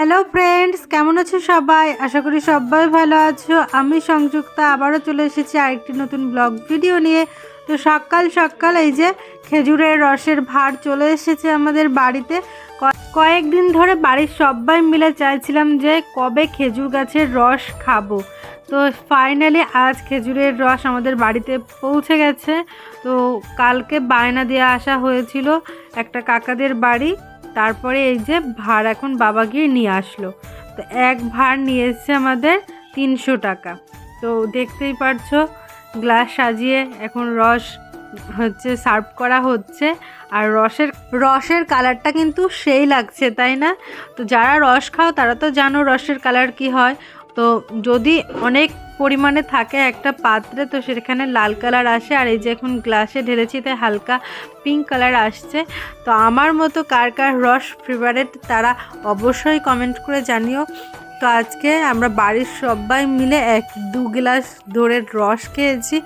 Hello friends কেমন আছো সবাই? আশা করি সবাই ভালো আছো। আমি সংযুক্তা। আবারও চলে এসেছি আরেকটি নতুন ব্লগ ভিডিও নিয়ে। তো সকাল সকাল এই যে খেজুরের রসের ভার চলে এসেছে আমাদের বাড়িতে। কয়েকদিন ধরে বাড়ির সবাই মিলে চাইছিলাম যে কবে খেজুর গাছের রস খাব। তো ফাইনালি আজ খেজুরের রস আমাদের বাড়িতে পৌঁছে গেছে। তো কালকে বায়না দিয়ে আসা হয়েছিল একটা কাকাদের বাড়ি। তারপরে এই যে ভাড় এখন বাবা গিয়ে নিয়ে আসলো। তো এক ভাড় নিয়ে এসছে আমাদের তিনশো টাকা। তো দেখতেই পারছ, গ্লাস সাজিয়ে এখন রস হচ্ছে সার্ভ করা হচ্ছে। আর রসের রসের কালারটা কিন্তু সেই লাগছে, তাই না? তো যারা রস খাও তারা তো জানো রসের কালার কি হয়। তো যদি অনেক পরিমাণে থাকে একটা পাত্রে, তো সেখানে লাল কালার আসে। আর এই যে এখন গ্লাসে ঢেলেছি, তাই হালকা পিঙ্ক কালার আসছে। তো আমার মতো কার কার রস ফেভারেট তারা অবশ্যই কমেন্ট করে জানিও। তো আজকে আমরা বাড়ির সবাই মিলে এক দু গ্লাস ধরে রস খেয়েছি।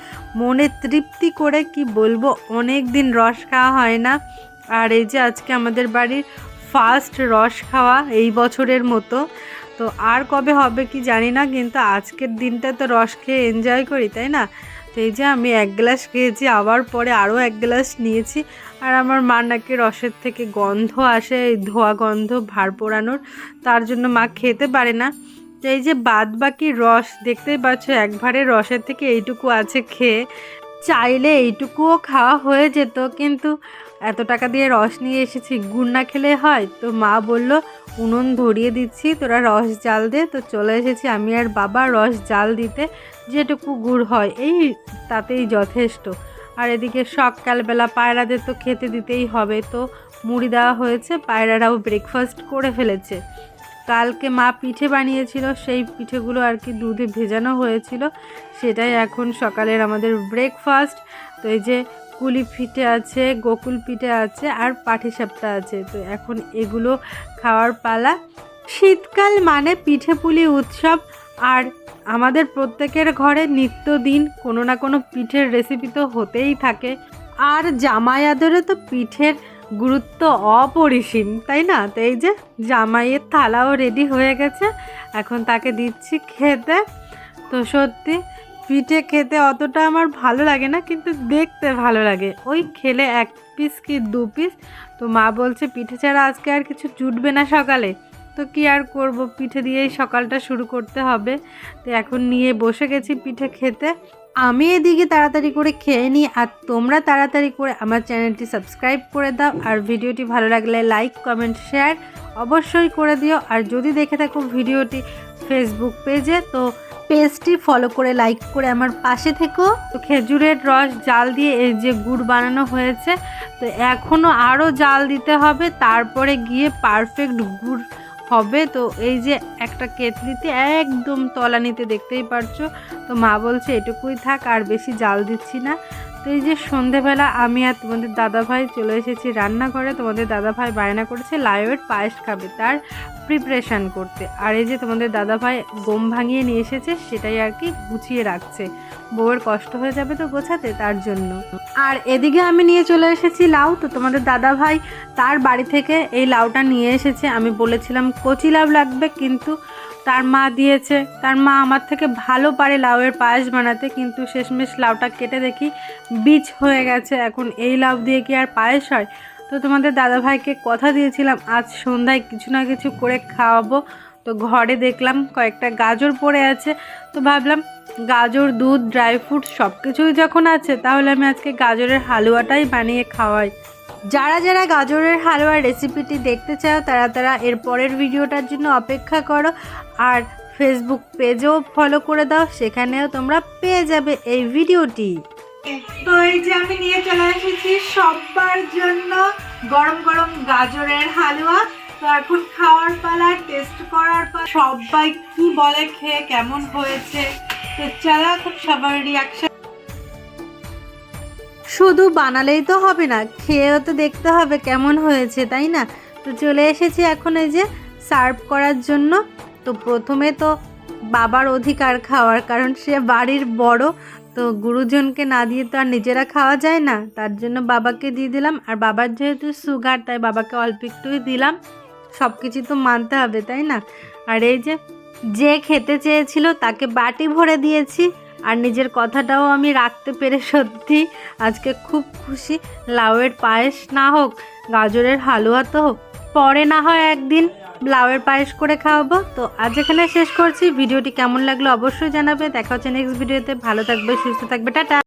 মনে তৃপ্তি করে, কি বলব অনেক দিন রস খাওয়া হয় না। আর এই যে আজকে আমাদের বাড়ির ফার্স্ট রস খাওয়া এই বছরের মতো। তো আর কবে হবে কি জানি না, কিন্তু আজকের দিনটা তো রস খেয়ে এনজয় করি, তাই না? তো এই যে আমি এক গ্লাস খেয়েছি, আবার পরে আরও এক গ্লাস নিয়েছি। আর আমার মা নাকি রসের থেকে গন্ধ আসে, এই ধোয়া গন্ধ ভার পোড়ানোর, তার জন্য মা খেতে পারে না। তো এই যে বাদ বাকি রস, দেখতেই পাচ্ছ এক ভাড়ের রসের থেকে এইটুকু আছে খেয়ে। চাইলে এইটুকুও খাওয়া হয়ে যেত, কিন্তু এত টাকা দিয়ে রস নিয়ে এসেছি, গুড় না খেলে হয়? তো মা বলল, উনুন ধরিয়ে দিচ্ছি, তোরা রস জাল দে। তো চলে এসেছি আমি আর বাবা রস জাল দিতে, যেটুকু গুড় হয়, এই তাতেই যথেষ্ট। আর এদিকে সকালবেলা পায়রাদের তো খেতে দিতেই হবে, তো মুড়ি দেওয়া হয়েছে, পায়রারাও ব্রেকফাস্ট করে ফেলেছে। কালকে মা পিঠে বানিয়েছিল, সেই পিঠেগুলো আর কি দুধে ভেজানো হয়েছিল, সেটাই এখন সকালের আমাদের ব্রেকফাস্ট তো এই যে কুলি পিঠে আছে, গোকুল পিঠে আছে আর পাটিসাপটা আছে। তো এখন এগুলো খাওয়ার পালা। শীতকাল মানে পিঠে পুলি উৎসব আর আমাদের প্রত্যেকের ঘরে নিত্যদিন কোনো না কোনো পিঠের রেসিপি তো হতেই থাকে। আর জামাই তো পিঠের গুরুত্ব অপরিসীম, তাই না? তো এই যে জামাইয়ের থালাও রেডি হয়ে গেছে। এখন তাকে দিচ্ছি খেতে। তো সত্যি পিঠে খেতে অতটা আমার ভালো লাগে না, কিন্তু দেখতে ভালো লাগে। ওই খেলে এক পিস কি দু পিস তো মা বলছে, পিঠে ছাড়া আজকে আর কিছু জুটবে না সকালে। তো কি আর করব? পিঠে দিয়েই সকালটা শুরু করতে হবে। তো এখন নিয়ে বসে গেছি পিঠে খেতে। আমি এদিকে তাড়াতাড়ি করে খেয়ে নিই আর তোমরা তাড়াতাড়ি করে আমার চ্যানেলটি সাবস্ক্রাইব করে দাও আর ভিডিওটি ভালো লাগলে লাইক, কমেন্ট, শেয়ার অবশ্যই করে দিও। আর যদি দেখে থাকো ভিডিওটি ফেসবুক পেজে তো পেজটি ফলো করে লাইক করে আমার পাশে থেকো। তো খেজুরের রস, জাল দিয়ে এই যে গুড় বানানো হয়েছে, তো এখনও আরও জাল দিতে হবে, তারপরে গিয়ে পারফেক্ট গুড় হবে। তো এই যে একটা কেতলিতে একদম তলানিতে দেখতেই পারছ। তো মা বলছে, এটুকুই থাক, আর বেশি জাল দিচ্ছি না। তো এই যে সন্ধেবেলা আমি আর তোমাদের দাদাভাই চলে এসেছি রান্নাঘরে। তোমাদের দাদাভাই বায়না করেছে লাইভের পায়েস খাবে তার প্রিপারেশান করতে। আর এই যে তোমাদের দাদাভাই গম ভাঙিয়ে নিয়ে এসেছে, সেটাই আর কি গুছিয়ে রাখছে। বউয়ের কষ্ট হয়ে যাবে তো গোছাতে তার জন্য। আর এদিকে আমি নিয়ে চলে এসেছি লাউ। তো তোমাদের দাদা ভাই তার বাড়ি থেকে এই লাউটা নিয়ে এসেছে। আমি বলেছিলাম কচি লাউ লাগবে, কিন্তু তার মা দিয়েছে। তার মা আমার থেকে ভালো পারে লাউয়ের পায়েস বানাতে, কিন্তু শেষমেশ লাউটা কেটে দেখি বীজ হয়ে গেছে। এখন এই লাউ দিয়ে কি আর পায়েস হয়? তো তোমাদের দাদাভাইকে কথা দিয়েছিলাম, আজ সন্ধ্যায় কিছু না কিছু করে খাওয়াবো। তো ঘরে দেখলাম কয়েকটা গাজর পড়ে আছে। তো ভাবলাম, গাজর, দুধ, ড্রাই ফ্রুট সব কিছুই যখন আছে, তাহলে আমি আজকে গাজরের হালুয়াটাই বানিয়ে খাওয়াই। যারা যারা গাজরের হালুয়ার রেসিপিটি দেখতে চাও, তারা তারা এর পরের ভিডিওটার জন্য অপেক্ষা করো। আর ফেসবুক পেজেও ফলো করে দাও, সেখানেও তোমরা পেয়ে যাবে এই ভিডিওটি। তো এই যে আমি নিয়ে চলে এসেছি সবার জন্য গরম গরম গাজরের হালুয়া। তো এখন খাওয়ার পালা টেস্ট করার পর সবাই কি বলে, খেয়ে কেমন হয়েছে? তো চলো এখন সবার রিয়াকশন শুধু বানালেই তো হবে না, খেয়েও তো দেখতে হবে কেমন হয়েছে, তাই না? তো চলে এসেছি এখন এই যে সার্ভ করার জন্য। তো প্রথমে তো বাবার অধিকার খাওয়ার, কারণ সে বাড়ির বড়, তো গুরুজনকে না দিয়ে তো আর নিজেরা খাওয়া যায় না। তার জন্য বাবাকে দিয়ে দিলাম, আর বাবার যেহেতু সুগার তাই বাবাকে অল্প একটুই দিলাম। সব কিছু তো মানতে হবে, তাই না? আর এই যে যে খেতে চেয়েছিল, তাকে বাটি ভরে দিয়েছি। আর নিজের কথাটাও আমি রাখতে পেরে সত্যি আজকে খুব খুশি। লাউয়ের পায়েস না হোক, গাজরের হালুয়া তো হোক, পরে না হয় একদিন লাউয়ের পায়েস করে খাওয়াবো। তো আজ এখানে শেষ করছি। ভিডিওটি কেমন লাগল অবশ্যই জানাবে। দেখা হচ্ছে নেক্সট ভিডিওতে ভালো থাকবে, সুস্থ থাকবে। টাটা!